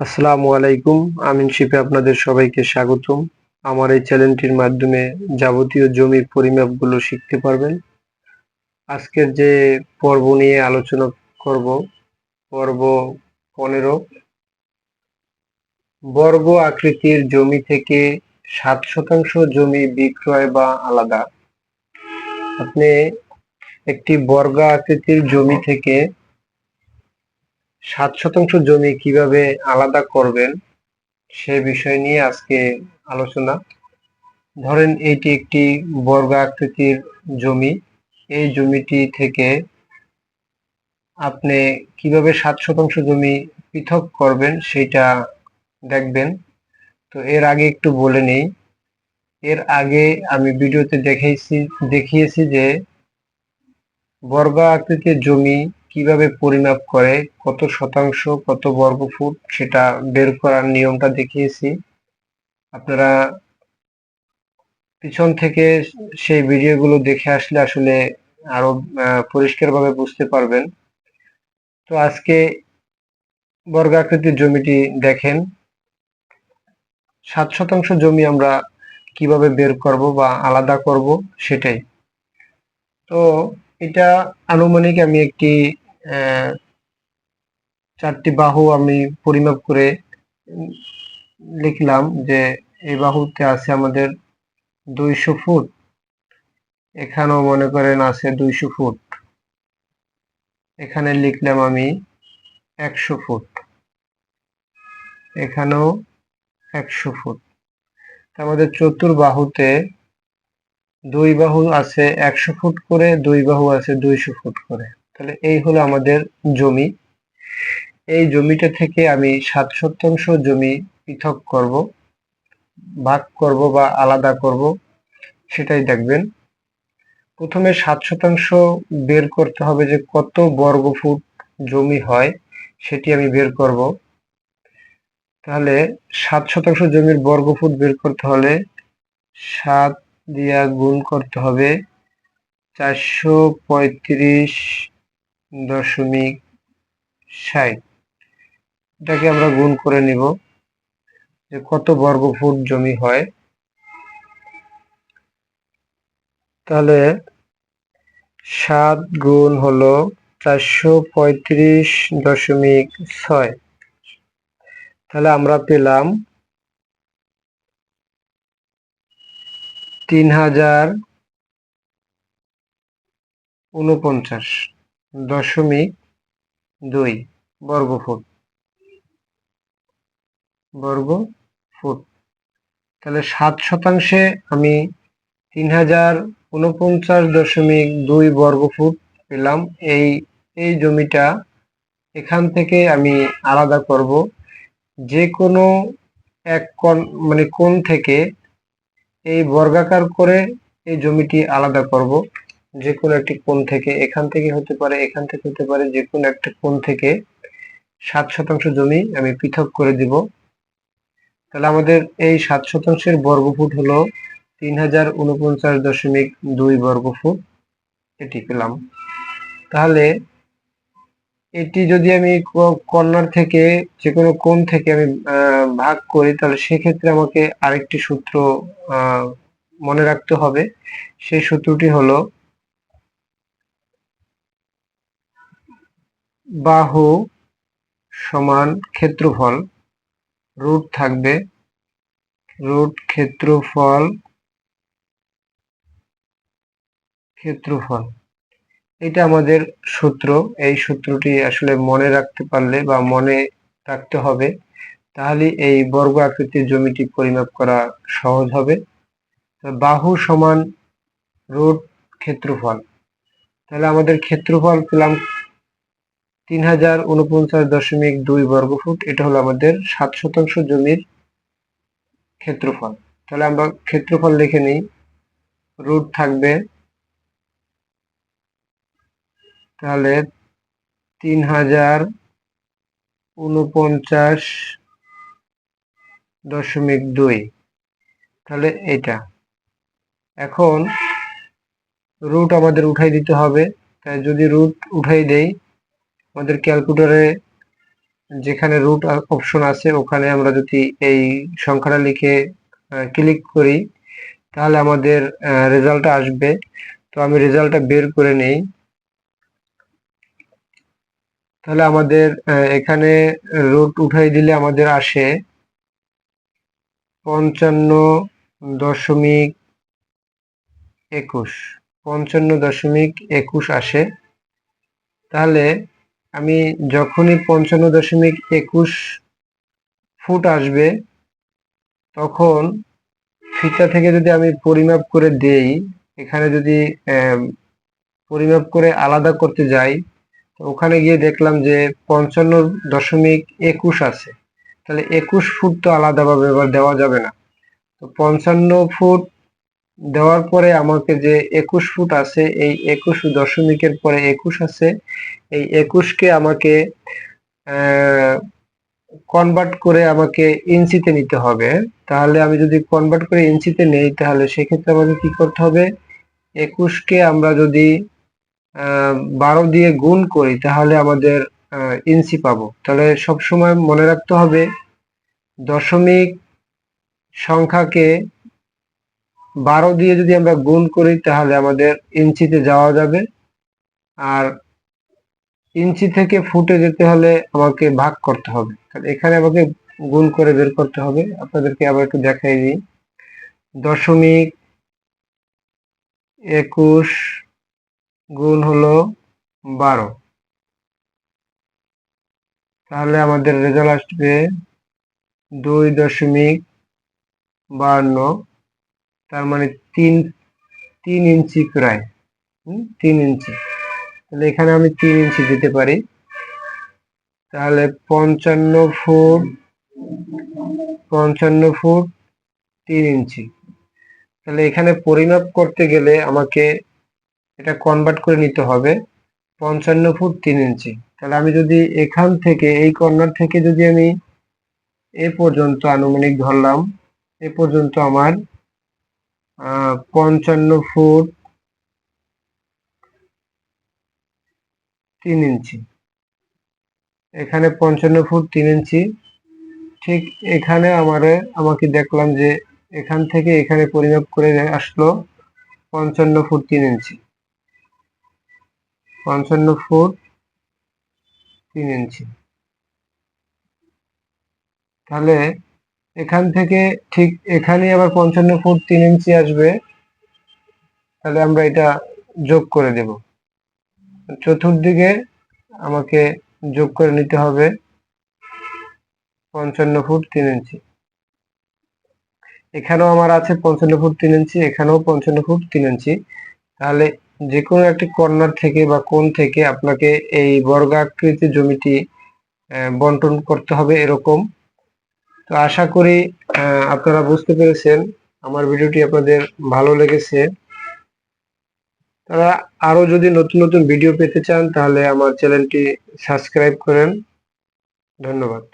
আসসালামু আলাইকুম আমিন শিপে আপনাদের সবাইকে স্বাগতম। আমার এই চ্যানেলটির মাধ্যমে যাবতীয় জমির পরিমাপগুলো শিখতে পারবেন। আজকের যে পর্ব নিয়ে আলোচনা করব, পর্ব পনেরো। বর্গ আকৃতির জমি থেকে সাত শতাংশ জমি বিক্রয় বা আলাদা। আপনি একটি বর্গ আকৃতির জমি থেকে সাত শতাংশ জমি কীভাবে আলাদা করবেন সে বিষয় নিয়ে আজকে আলোচনা। ধরেন এটি একটি বর্গ আকৃতির জমি। এই জমিটি থেকে আপনি কীভাবে সাত শতাংশ জমি পৃথক করবেন সেটা দেখবেন। তো এর আগে একটু বলে নেই। এর আগে আমি ভিডিওতে দেখিয়েছি দেখিয়েছি যে বর্গ আকৃতির জমি কীভাবে পরিমাপ করে, কত শতাংশ, কত বর্গ ফুট সেটা বের করার নিয়মটা দেখিয়েছি। আপনারা পিছন থেকে সেই ভিডিওগুলো দেখে আসলে আসলে আরও পরিষ্কারভাবে বুঝতে পারবেন। তো আজকে বর্গাকৃতির জমিটি দেখেন। সাত শতাংশ জমি আমরা কীভাবে বের করব বা আলাদা করব সেটাই। তো এটা আনুমানিক আমি একটি চারটি বাহু আমি পরিমাপ করে লিখলাম যে এই বাহুতে আছে আমাদের দুইশো ফুট। এখানেও মনে করেন আছে দুইশো ফুট। এখানে লিখলাম আমি একশো ফুট। এখানেও একশো ফুট। আমাদের চতুর্বাহুতে দুই বাহু আছে একশো ফুট করে, দুই বাহু আছে দুইশো ফুট করে। তাহলে এই হলো আমাদের জমি। এই জমিটা থেকে আমি সাত শতাংশ জমি পৃথক করব, ভাগ করব বা আলাদা করব, সেটাই দেখবেন। প্রথমে সাত শতাংশ বের করতে হবে যে কত বর্গ ফুট জমি হয়, সেটি আমি বের করব। তাহলে সাত শতাংশ জমির বর্গ ফুট বের করতে হলে সাত দিয়া গুণ করতে হবে চারশো পঁয়ত্রিশ দশমিক ষাট। এটাকে আমরা গুণ করে নিব যে কত বর্গ ফুট জমি হয়। তাহলে সাত গুণ হলো চারশো পঁয়ত্রিশ দশমিক ছয়। তাহলে আমরা পেলাম তিন হাজার উনপঞ্চাশ দশমিক দুই বর্গ ফুট বর্গ ফুট তাহলে সাত শতাংশে আমি তিন হাজার উনপঞ্চাশ দশমিক দুই বর্গ ফুট পেলাম। এই এই জমিটা এখান থেকে আমি আলাদা করব। যে কোনো এক কোণ মানে কোণ থেকে এই বর্গাকার করে এই জমিটি আলাদা করব। যে কোনো একটি কোণ থেকে এখান থেকে হতে পারে, এখান থেকে হতে পারে যে কোনো একটা কোণ থেকে সাত শতাংশ জমি আমি পৃথক করে দিব। তাহলে আমাদের এই সাত শতাংশের বর্গফুট হলো তিন হাজার উনপঞ্চাশ দশমিক দুই বর্গফুট। এটি পেলাম। তাহলে এটি যদি আমি কর্নার থেকে যে কোনো কোণ থেকে আমি ভাগ করি, তাহলে সেক্ষেত্রে আমাকে আরেকটি সূত্র মনে রাখতে হবে। সেই সূত্রটি হলো বাহু সমান ক্ষেত্রফল, রুট থাকবে রুট ক্ষেত্রফল ক্ষেত্রফল। এটা আমাদের সূত্র, এই সূত্রটি আসলে মনে রাখতে পারলে বা মনে রাখতে হবে, তাহলে এই বর্গ আকৃতির জমিটি পরিমাপ করা সহজ হবে। বাহু সমান রুট ক্ষেত্রফল, তাহলে আমাদের ক্ষেত্রফল পেলাম তিন হাজার উনপঞ্চাশ দশমিক দুই বর্গফুট। এটা হলো আমাদের সাত শতাংশ জমির ক্ষেত্রফল। তাহলে আমরা ক্ষেত্রফল লিখে নিই। রুট থাকবে তাহলে তিন হাজার উনপঞ্চাশ দশমিক দুই। তাহলে এটা এখন রুট আমাদের উঠাই দিতে হবে। তাই যদি রুট উঠাই দেই আমাদের ক্যালকুলেটরে যেখানে রুট অপশন আছে, ওখানে আমরা যদি এই সংখ্যাটা লিখে ক্লিক করি, তাহলে আমাদের রেজাল্টটা আসবে। তো আমি রেজাল্টটা বের করে নেই। তাহলে আমাদের এখানে রুট উঠাই দিলে আমাদের আসে পঞ্চান্ন দশমিক একুশ। পঞ্চান্ন দশমিক একুশ আসে। তাহলে আমি যখনই পঞ্চান্ন দশমিক একুশ ফুট আসবে, তখন ফিতা থেকে যদি আমি পরিমাপ করে দেই, এখানে যদি পরিমাপ করে আলাদা করতে যাই, তো ওখানে গিয়ে দেখলাম যে পঞ্চান্ন দশমিক একুশ আছে। তাহলে একুশ ফুট তো আলাদাভাবে এবার দেওয়া যাবে না। তো পঞ্চান্ন ফুট দেওয়ার পরে আমাকে যে একুশ ফুট আছে, এই একুশ দশমিকের পরে একুশ আছে, এই একুশকে আমাকে কনভার্ট করে আমাকে ইঞ্চিতে নিতে হবে। তাহলে আমি যদি কনভার্ট করে ইঞ্চিতে নেই, তাহলে সেক্ষেত্রে আমাকে কি করতে হবে? একুশকে আমরা যদি বারো দিয়ে গুণ করি, তাহলে আমাদের ইঞ্চি পাবো। তাহলে সবসময় মনে রাখতে হবে, দশমিক সংখ্যাকে বারো দিয়ে যদি আমরা গুণ করি, তাহলে আমাদের ইঞ্চিতে যাওয়া যাবে। আর ইঞ্চি থেকে ফুটে যেতে হলে আমাকে ভাগ করতে হবে। তাহলে এখানে আমাকে গুণ করে বের করতে হবে। আপনাদেরকে আবার একটু দেখাই দিই। দশমিক একুশ গুণ হলো বারো। তাহলে আমাদের রেজাল্ট আসবে দুই দশমিক বান্ন। তার মানে তিন তিন ইঞ্চি প্রায়। তিন ইঞ্চি। তাহলে এখানে আমি তিন ইঞ্চি দিতে পারি। তাহলে পঞ্চান্ন ফুট পঞ্চান্ন ফুট, তিন ইঞ্চি। তাহলে এখানে পরিমাপ করতে গেলে আমাকে এটা কনভার্ট করে নিতে হবে। পঞ্চান্ন ফুট, তিন ইঞ্চি। তাহলে আমি যদি এখান থেকে, এই কর্নার থেকে যদি আমি এ পর্যন্ত আনুমানিক ধরলাম, এ পর্যন্ত আমার পঞ্চান্ন ফুট তিন ইঞ্চি। এখানে পঞ্চান্ন ফুট তিন ইঞ্চি। ঠিক এখানে আমারে, আমাকে দেখলাম যে এখান থেকে এখানে পরিমাপ করে আসলো পঞ্চান্ন ফুট তিন ইঞ্চি। পঞ্চান্ন ফুট তিন ইঞ্চি। তাহলে এখান থেকে ঠিক এখানে আবার পঞ্চান্ন ফুট তিন ইঞ্চি আসবে। তাহলে আমরা এটা যোগ করে দেব। চতুর্দিকে আমাকে যোগ করে নিতে হবে পঞ্চান্ন ফুট তিন ইঞ্চি। এখানেও আমার আছে পঞ্চান্ন ফুট তিন ইঞ্চি, এখানেও পঞ্চান্ন ফুট তিন ইঞ্চি। তাহলে যে কোনো একটি কর্নার থেকে বা কোন থেকে আপনাকে এই বর্গাকৃতি জমিটি বন্টন করতে হবে এরকম। তো আশা করি আপনারা বুঝতে পেরেছেন আমার ভিডিওটি আপনাদের ভালো লেগেছে। তারা আরও যদি নতুন নতুন ভিডিও পেতে চান, তাহলে আমার চ্যানেলটি সাবস্ক্রাইব করেন। ধন্যবাদ।